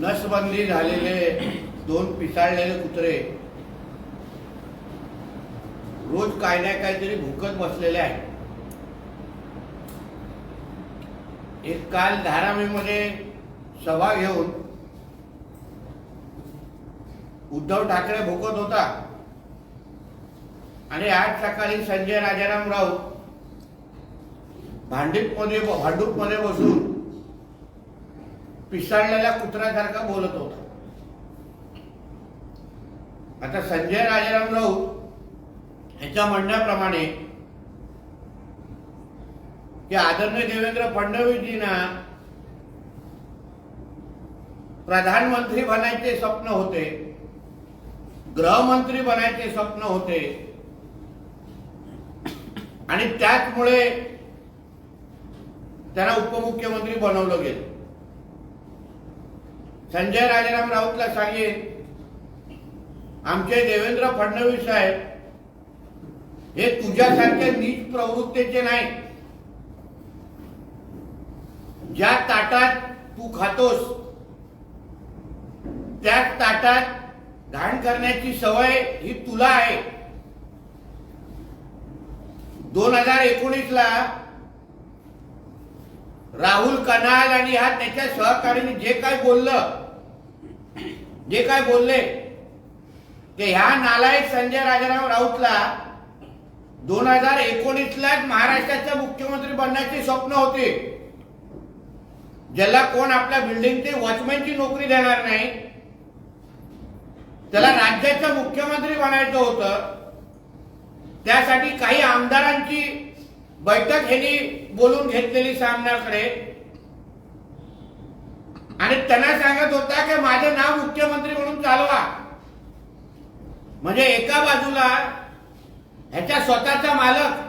नसबंदी झालेले दोन पिसाळलेले कुत्रे रोज काय ना काहीतरी भुकत बसलेले आहेत. एक काल धारावीमध्ये सभा घेऊन उद्धव ठाकरे भुकत होता. आणि आज सकाळी संजय राजाराम राऊत भांडीपमध्ये भांडूपमध्ये मध्ये बसून पिसाळलेल्या कुत्र्यासारखा बोलत होता. आता संजय राजाराम राऊत यांच्या म्हणण्याप्रमाणे की आदरणीय देवेंद्र फडणवीसजींना प्रधानमंत्री बनायचे स्वप्न होते गृहमंत्री बनायचे स्वप्न होते. आणि त्याचमुळे त्यांना उपमुख्यमंत्री बनवलं गेलं. संजय राजाराम राऊतला सांगेन आमचे देवेंद्र फडणवीस साहेब हे तुझ्यासारख्या नीच प्रवृत्तीचे नाही ज्या ताटात तू खातोस त्याच ताटात घाण करण्याची सवय ही तुला आहे. दोन हजार एकोणीस ला राहुल कनाल आणि हा त्याच्या सहकार्याने जे काय बोललं जे काय बोलले ते ह्या नालायक संजय राजाराम राऊतला दोन हजार एकोणीसलाच महाराष्ट्राचे मुख्यमंत्री बनण्याचे स्वप्न होते. ज्याला कोण आपल्या बिल्डिंगचे वॉचमॅनची नोकरी देणार नाही त्याला राज्याचं मुख्यमंत्री बनायचं होतं. त्यासाठी काही आमदारांची बैठक ह्यांनी बोलून घेतलेली सामनाकडे. आणि त्यांना सांगत होता की माझं नाव मुख्यमंत्री म्हणून चालवा. म्हणजे एका बाजूला ह्याच्या स्वतःचा मालक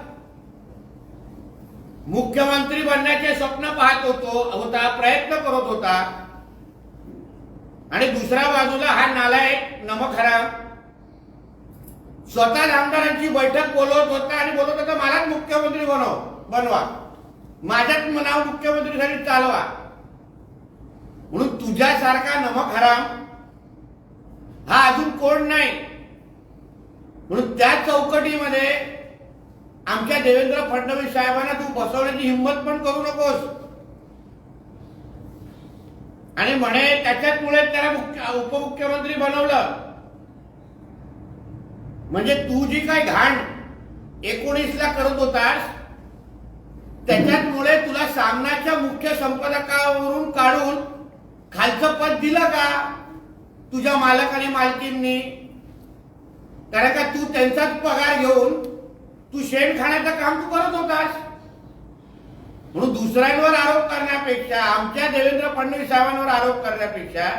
मुख्यमंत्री बनण्याचे स्वप्न पाहत होतो होता प्रयत्न करत होता. आणि दुसऱ्या बाजूला हा नालायक नमक स्वतः आमदारांची बैठक बोलवत होता आणि बोलत होता मलाच मुख्यमंत्री बनव बनवा. माझ्याच नाव मुख्यमंत्रीसाठी चालवा. म्हणून तुझ्यासारखा नमक हराम हा अजून कोण नाही? म्हणून त्या चौकटीमध्ये आमच्या देवेंद्र फडणवीस साहेबांना तू बसवण्याची हिंमत पण करू नकोस. आणि म्हणे त्याच्याचमुळे त्याला मुख्य उपमुख्यमंत्री बनवलं. म्हणजे तू जी काय घाण एकोणीस ला करत होतास त्याच्यामुळे तुला सामनाच्या मुख्य संपादकावरून काढून खालचं पद दिलं का? तुझ्या मालक आणि मालकींनी. कारण का तू त्यांचाच पगार घेऊन तू शेण खाण्याचं काम तू करत होतास. म्हणून दुसऱ्यांवर आरोप करण्यापेक्षा आमच्या देवेंद्र फडणवीस साहेबांवर आरोप करण्यापेक्षा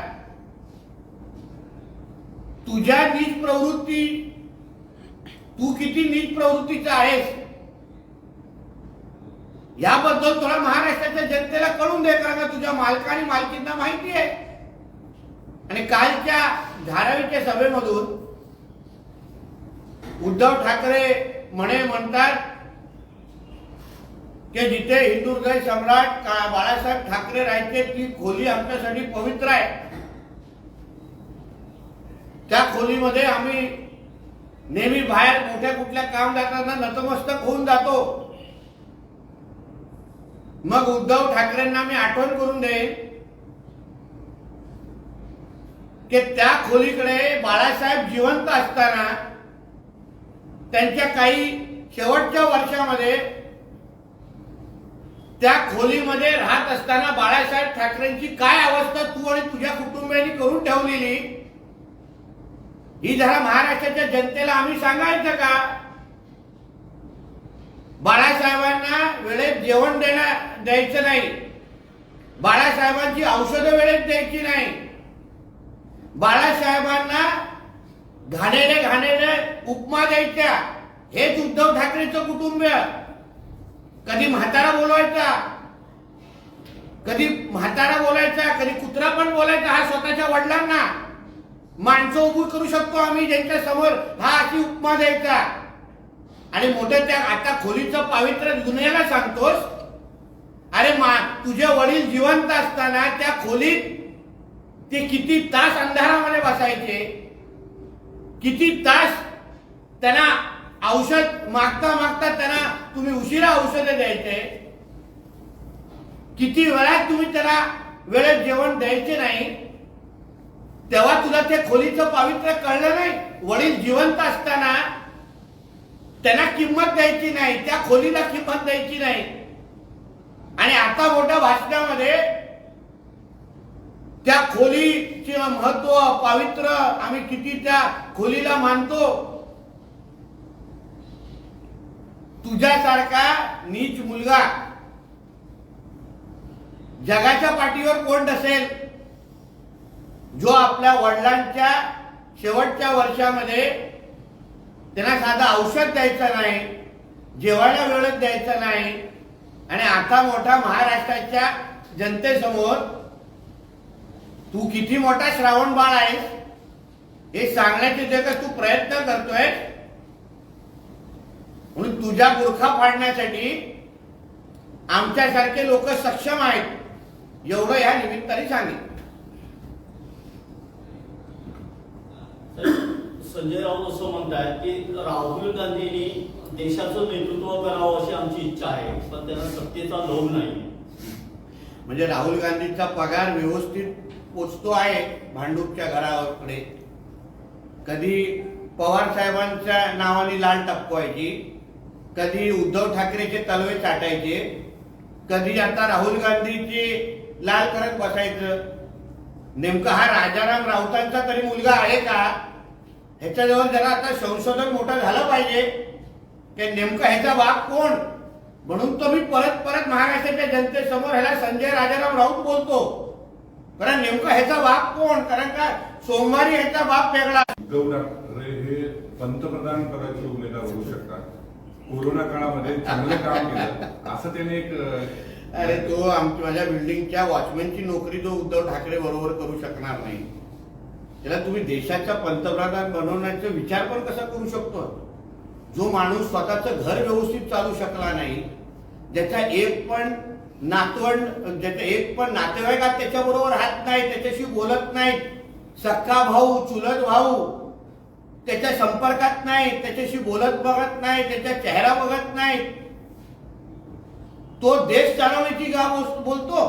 तुझ्या नीच प्रवृत्ती तू किती नीच प्रवृत्तीचा आहेस? याबद्दल तुला महाराष्ट्राच्या जनतेला कळून दे का तुझ्या मालकाने मालकींना माहिती आहे. आणि कालच्या धारावीच्या सभेमधून उद्धव ठाकरे म्हणे म्हणतात की जिथे हिंदू हृदय सम्राट का- बाळासाहेब ठाकरे राहायचे ती खोली आमच्यासाठी पवित्र आहे. त्या खोलीमध्ये आम्ही नेहमी बाहेर मोठ्या कुठल्या काम जाताना नतमस्तक होऊन जातो. मग उद्धव ठाकरेंना मी आठवण करून देईन की त्या खोलीकडे बाळासाहेब जिवंत असताना त्यांच्या काही शेवटच्या वर्षामध्ये त्या खोलीमध्ये राहत असताना बाळासाहेब ठाकरेंची काय अवस्था तू आणि तुझ्या कुटुंबियांनी करून ठेवलेली? ही जरा महाराष्ट्राच्या जनतेला आम्ही सांगायचं का? बाळासाहेबांना वेळेत जेवण देणार द्यायचं नाही. बाळासाहेबांची औषधं वेळेत द्यायची नाही. बाळासाहेबांना घाणेरे घाणेरे उपमा द्यायच्या. हेच उद्धव ठाकरेचं कुटुंब. कधी म्हातारा बोलवायचा. कधी म्हातारा बोलायचा कधी कुत्रा पण बोलायचा हा स्वतःच्या वडिलांना. माणसं उभी करू शकतो आम्ही ज्यांच्या समोर हा अशी उपमा द्यायचा. आणि मोठ्या त्या आता खोलीचं पावित्र्य गुन्ह्याला सांगतोस? अरे मा तुझे वडील जिवंत असताना त्या खोलीत ते किती तास अंधारामध्ये बसायचे? किती तास त्यांना औषध मागता मागता त्यांना तुम्ही उशिरा औषधे द्यायचे? किती वेळात तुम्ही त्याला वेळेत जेवण द्यायचे नाही? तेव्हा तुला ते खोलीचं पावित्र्य कळलं नाही? वडील जिवंत असताना त्यांना किंमत द्यायची नाही त्या खोलीला किंमत द्यायची नाही. आणि आता मोठ्या भाषणामध्ये त्या खोलीचे महत्त्व पावित्र्य आम्ही किती त्या खोलीला मानतो. तुझ्यासारखा नीच मुलगा जगाच्या पाठीवर कोण नसेल जो आपल्या वडिलांच्या शेवटच्या वर्षामध्ये त्यांना साधं औषध द्यायचं नाही जेवायला वेळच द्यायचं नाही. आणि आता मोठा महाराष्ट्राच्या जनतेसमोर तू किती मोठा श्रावण बाळ आहेस हे सांगण्याचे जे का तू प्रयत्न करतोय म्हणून तुझ्या गुरखा फाडण्यासाठी आमच्यासारखे लोक सक्षम आहेत एवढं या निमित्ताने सांगितलं. संजय राऊत असं म्हणतात की राहुल गांधींनी देशाचं नेतृत्व करावं अशी आमची इच्छा आहे पण त्यांना सत्तेचा लोभ नाही. म्हणजे राहुल गांधींचा पगार व्यवस्थित पोचतो आहे भांडूपच्या घराकडे. कधी पवार साहेबांच्या नावाने लाल टपकवायची कधी उद्धव ठाकरेचे तलवे चाटायचे कधी आता राहुल गांधीची लाल करत बसायचं. नेमकं हा राजाराम राऊतांचा तरी मुलगा आहे का? ह्याच्याजवळ जरा आता संशोधन मोठं झालं पाहिजे. की नेमका ह्याचा बाप कोण? म्हणून तो मी परत परत महाराष्ट्राच्या जनतेसमोर ह्याला संजय राजाराम राऊत बोलतो. कारण नेमका ह्याचा बाप कोण? कारण का सोमवारी ह्याचा बाप वेगळा. उद्धव ठाकरे हे पंतप्रधान पदाचे उमेदवार होऊ शकतात. कोरोना काळामध्ये चांगलं काम केलं. असं त्याने एक अरे तो आमच्या माझ्या बिल्डिंगच्या वॉचमॅनची नोकरी जो उद्धव ठाकरे बरोबर करू शकणार नाही. त्याला तुम्ही देशाचा पंतप्रधान बनवण्याचा विचार पण कसा करू शकतो? जो माणूस स्वतःचं घर व्यवस्थित चालू शकला नाही ज्याचा एक पण नातवंड ज्याचा एक पण नातेवाईकात त्याच्याबरोबर हात नाही त्याच्याशी बोलत नाही सख्खा भाऊ चुलत भाऊ त्याच्या संपर्कात नाही त्याच्याशी बोलत बघत नाही त्याचा चेहरा बघत नाही तो देश चालवण्याची का बोलतो.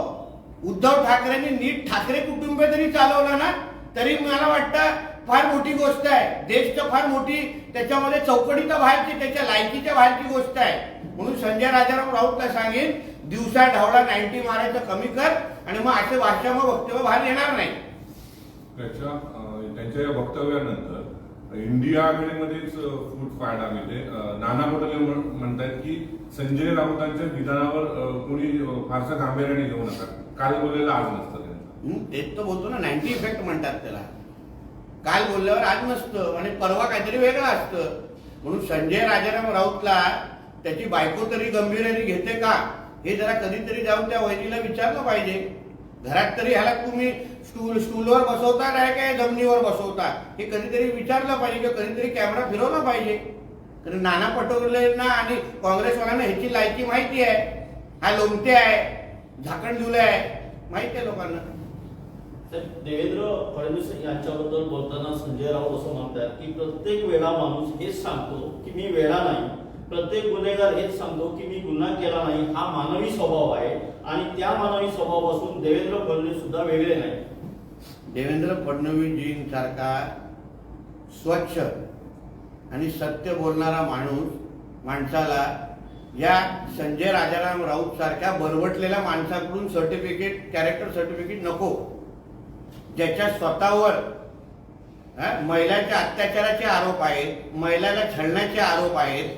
उद्धव ठाकरेंनी नीट ठाकरे कुटुंब तरी चालवलं ना तरी मला वाटतं फार मोठी गोष्ट आहे. देश तर फार मोठी त्याच्यामध्ये चौकटीच्या बाहेरची त्याच्या लायकीच्या बाहेरची गोष्ट आहे. म्हणून संजय राजाराम राऊतला सांगेन दिवसा ढावला नाईन्टी मारायचं कमी कर आणि मग असे भाषा मग वक्तव्य बाहेर येणार नाही. त्याच्या त्यांच्या या वक्तव्यानंतर इंडिया आघाडीमध्येच फूट पाहायला मिळते. नाना पटोले म्हणतात म्हणतायत की संजय राऊतांच्या विधानावर कोणी फारसं गांभीर्याने घेऊ नका. काल बोललेलं आज नसतं. तेच तर बोलतो ना नाईन्टी इफेक्ट म्हणतात त्याला. काल बोलल्यावर आज नसतं आणि परवा काहीतरी वेगळं असतं. म्हणून संजय राजाराम राऊतला त्याची बायको तरी गंभीर्याने घेते का? हे जरा कधीतरी जाऊन त्या वहिनीला विचारलं पाहिजे. घरात तरी ह्याला तुम्ही स्टूल स्टूलवर बसवता काय काय जमिनीवर बसवता? हे कधीतरी विचारलं पाहिजे किंवा कधीतरी कॅमेरा फिरवला पाहिजे. कारण नाना पटोलेंना आणि काँग्रेसवाल्यांना ह्याची लायकी माहिती आहे. हा लोमटे आहे झाकण दिलं आहे माहिती आहे लोकांना. देवेंद्र फडणवीस यांच्याबद्दल बोलताना संजय राऊत असं म्हणतात की प्रत्येक वेळा माणूस हेच सांगतो की मी वेळा नाही. प्रत्येक गुन्हेगार हेच सांगतो की मी गुन्हा केला नाही. हा मानवी स्वभाव आहे आणि त्या मानवी स्वभावापासून देवेंद्र फडणवीस सुद्धा वेगळे नाही. देवेंद्र फडणवीसजींसारखा स्वच्छ आणि सत्य बोलणारा माणूस माणसाला या संजय राजाराम राऊत सारख्या बरवटलेल्या माणसाकडून सर्टिफिकेट कॅरेक्टर सर्टिफिकेट नको. ज्याच्या स्वतःवर महिलांच्या अत्याचाराचे आरोप आहेत महिलाला छळण्याचे आरोप आहेत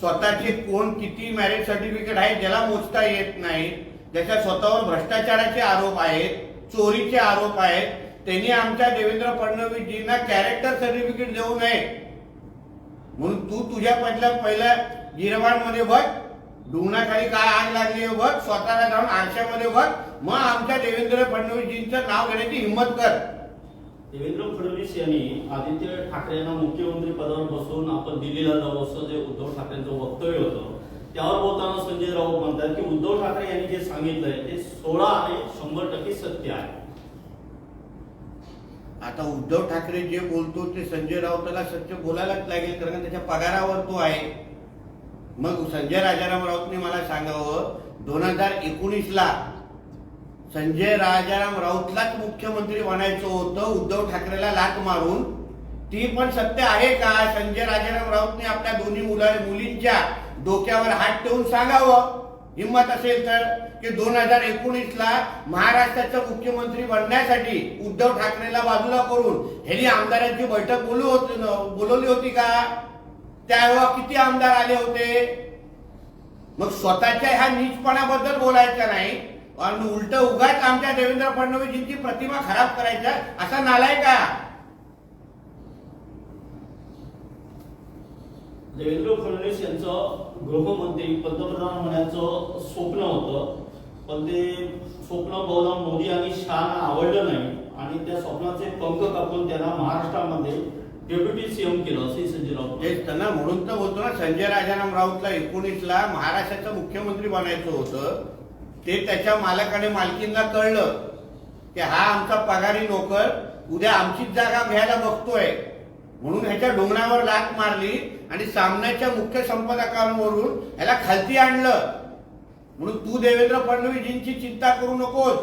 स्वतःचे कोण किती मॅरेज सर्टिफिकेट आहे ज्याला मोजता येत नाही ज्याच्या स्वतःवर भ्रष्टाचाराचे आरोप आहेत चोरीचे आरोप आहेत त्यांनी आमच्या देवेंद्र फडणवीसजींना कॅरेक्टर सर्टिफिकेट देऊ नये. म्हणून तू तुझ्या पहिल्या पहिल्या गिरवाणमध्ये बघ डुंगणाखाली काय आग लागली आहे बघ स्वतःला जाऊन आरशामध्ये बघ मग आमच्या देवेंद्र फडणवीसजींचं नाव घेण्याची हिंमत कर. देवेंद्र फडणवीस यांनी आदित्य ठाकरे यांना मुख्यमंत्री पदावर बसवून आपण दिल्लीला जाऊ असं जे उद्धव ठाकरेंचं वक्तव्य होतं त्यावर बोलताना संजय राऊत म्हणतात की उद्धव ठाकरे यांनी जे सांगितलंय ते सोळा आणि शंभर टक्के सत्य आहे. आता उद्धव ठाकरे जे बोलतो ते संजय राऊताला सत्य बोलायलाच लागेल कारण त्याच्या पगारावर तो आहे. मग संजय राजाराम राऊतने मला सांगावं दोन हजार एकोणीस ला संजय राजाराम राऊतलाच मुख्यमंत्री बनायचं होतं. उद्धव ठाकरेला लाट मारून. ती पण सत्य आहे का? संजय राजाराम राऊतने आपल्या दोन्ही मुला मुलींच्या डोक्यावर हात ठेवून सांगावं. हिंमत असेल तर. की दोन हजार एकोणीस ला महाराष्ट्राचा मुख्यमंत्री बनण्यासाठी उद्धव ठाकरेला बाजूला करून ह्यांनी आमदारांची बैठक बोलू होती बोलवली होती का? त्यावेळेला किती आमदार आले होते? मग स्वतःच्या ह्या नीचपणाबद्दल बोलायचं नाही. आणि उलट उगाच आमच्या देवेंद्र फडणवीसजींची प्रतिमा खराब करायचा असा नालाय का? देवेंद्र फडणवीस यांचं गृहमंत्री पंतप्रधान होण्याचं स्वप्न होतं पण ते स्वप्न बहुधा मोदी आणि शहाना आवडलं नाही आणि त्या स्वप्नाचे पंख कापून त्यांना महाराष्ट्रामध्ये डेप्युटी सीएम केलं असंही संजय राऊत तेच तर ना म्हणून तर बोलतो ना संजय राजाराम राऊतला एकोणीस ला महाराष्ट्राचा मुख्यमंत्री बनायचं होतं. ते त्याच्या मालकाने मालकींना कळलं की हा आमचा पगारी नोकर उद्या आमचीच जागा घ्यायला बघतोय. म्हणून ह्याच्या डोंगरावर लाट मारली आणि सामन्याच्या मुख्य संपादकांवरून ह्याला खालती आणलं. म्हणून तू देवेंद्र फडणवीसजींची चिंता करू नकोस.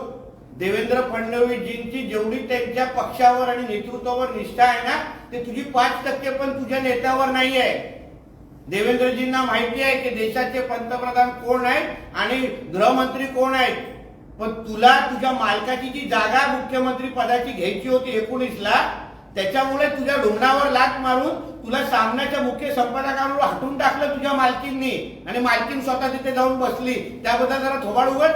देवेंद्र फडणवीसजींची जेवढी त्यांच्या पक्षावर आणि नेतृत्वावर निष्ठा आहे ना ते तुझी पाच टक्के पण तुझ्या नेत्यावर नाही आहे देवेंद्रजींना माहिती आहे की देशाचे पंतप्रधान कोण आहेत आणि गृहमंत्री कोण आहेत? पण तुला तुझ्या मालकाची जी जागा मुख्यमंत्री पदाची घ्यायची होती एकोणीस ला त्याच्यामुळे तुझ्या डोंगरावर लाट मारून तुला सामन्याच्या मुख्य संपादकांवर हटून टाकलं तुझ्या मालकींनी. आणि मालकीन स्वतः तिथे जाऊन बसली. त्याबद्दल जरा थोबाड उघड.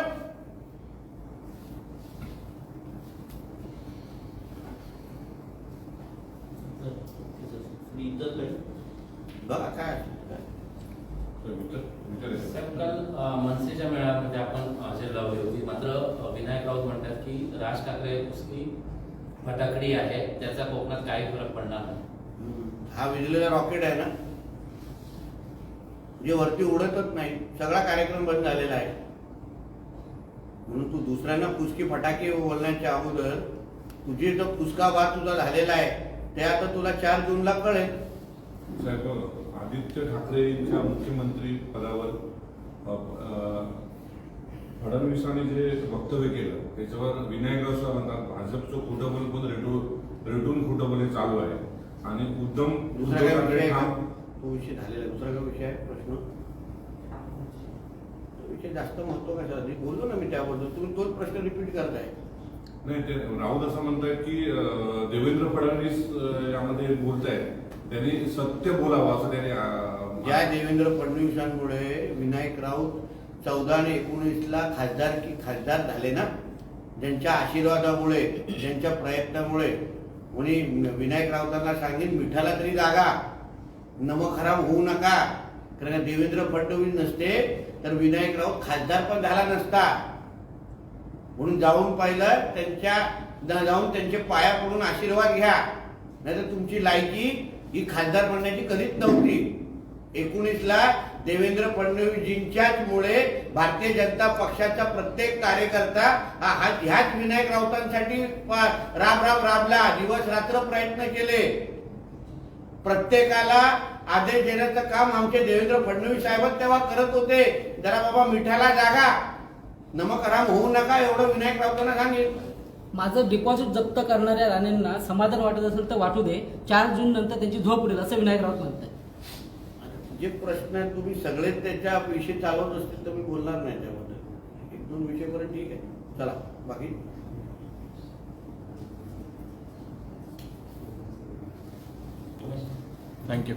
बघा काय तर विचार- विचारायचं. साहेब, काल मनसेच्या मेळाव्यामध्ये आपण हजेरी लावली होती मात्र विनायक राऊत म्हणतात की राज ठाकरे उसकी फटाकडी आहे त्याचा कोकणात काही फरक पडणार नाही. हा विजलेला रॉकेट आहे ना? जे वरती उडतच नाही. सगळा कार्यक्रम बंद झालेला आहे. म्हणून तू दुसऱ्यांना फुसकी फटाके बोलण्याच्या अगोदर तुझी जो फुसका भात तुझा झालेला आहे. ते आता तुला चार जूनला कळेल. आदित्य ठाकरेंच्या मुख्यमंत्री पदावर फडणवीसांनी जे वक्तव्य केलं त्याच्यावर विनायक राऊत म्हणतात भाजपचं खोटं बोल पण रेटून रेटून खोटं बोल हे चालू आहे. आणि उद्धव विषय ठाकरे झालेला. दुसरा काय विषय आहे? प्रश्न? विषय जास्त महत्त्व कशासाठी बोललो ना मी त्याबद्दल. तुम्ही तोच प्रश्न रिपीट करताय. नाही ते राऊत असं म्हणतात की देवेंद्र फडणवीस यामध्ये बोलत आहेत त्यांनी सत्य बोलावं असं त्यांनी या ज्या देवेंद्र फडणवीसांमुळे विनायक राऊत चौदा आणि एकोणीसला खासदार की खासदार झाले ना? ज्यांच्या आशीर्वादामुळे ज्यांच्या प्रयत्नामुळे कोणी विनायक राऊतांना सांगेन मिठाला तरी जागा. नमक खराब होऊ नका. कारण देवेंद्र फडणवीस नसते तर विनायक राऊत खासदार पण झाला नसता. म्हणून जाऊन पाहिलं त्यांच्या जाऊन त्यांचे पाया पडून आशीर्वाद घ्या. नाहीतर तुमची लायकी ही खासदार बनण्याची कधीच नव्हती. एकोणीस ला देवेंद्र फडणवीसजींच्याच मुळे भारतीय जनता पक्षाचा प्रत्येक कार्यकर्ता हा ह्याच विनायक राऊतांसाठी राब राब राबला दिवस रात्र प्रयत्न केले. प्रत्येकाला आदेश देण्याचं काम आमचे देवेंद्र फडणवीस साहेब तेव्हा करत होते. जरा बाबा मिठाला जागा. नमक हराम होऊ नका एवढं विनायक राऊतांना सांगेल माझं डिपॉझिट जप्त करणाऱ्या राणेंना समाधान वाटत असेल तर वाटू दे. चार जून नंतर त्यांची झोप उडेल असं विनायक राऊत म्हणतात जे प्रश्न आहेत तुम्ही सगळेच त्याच्या विषय चालवत असतील तर मी बोलणार नाही त्याबद्दल. एक दोन विषय पर्यंत ठीक आहे. चला बाकी? थँक्यू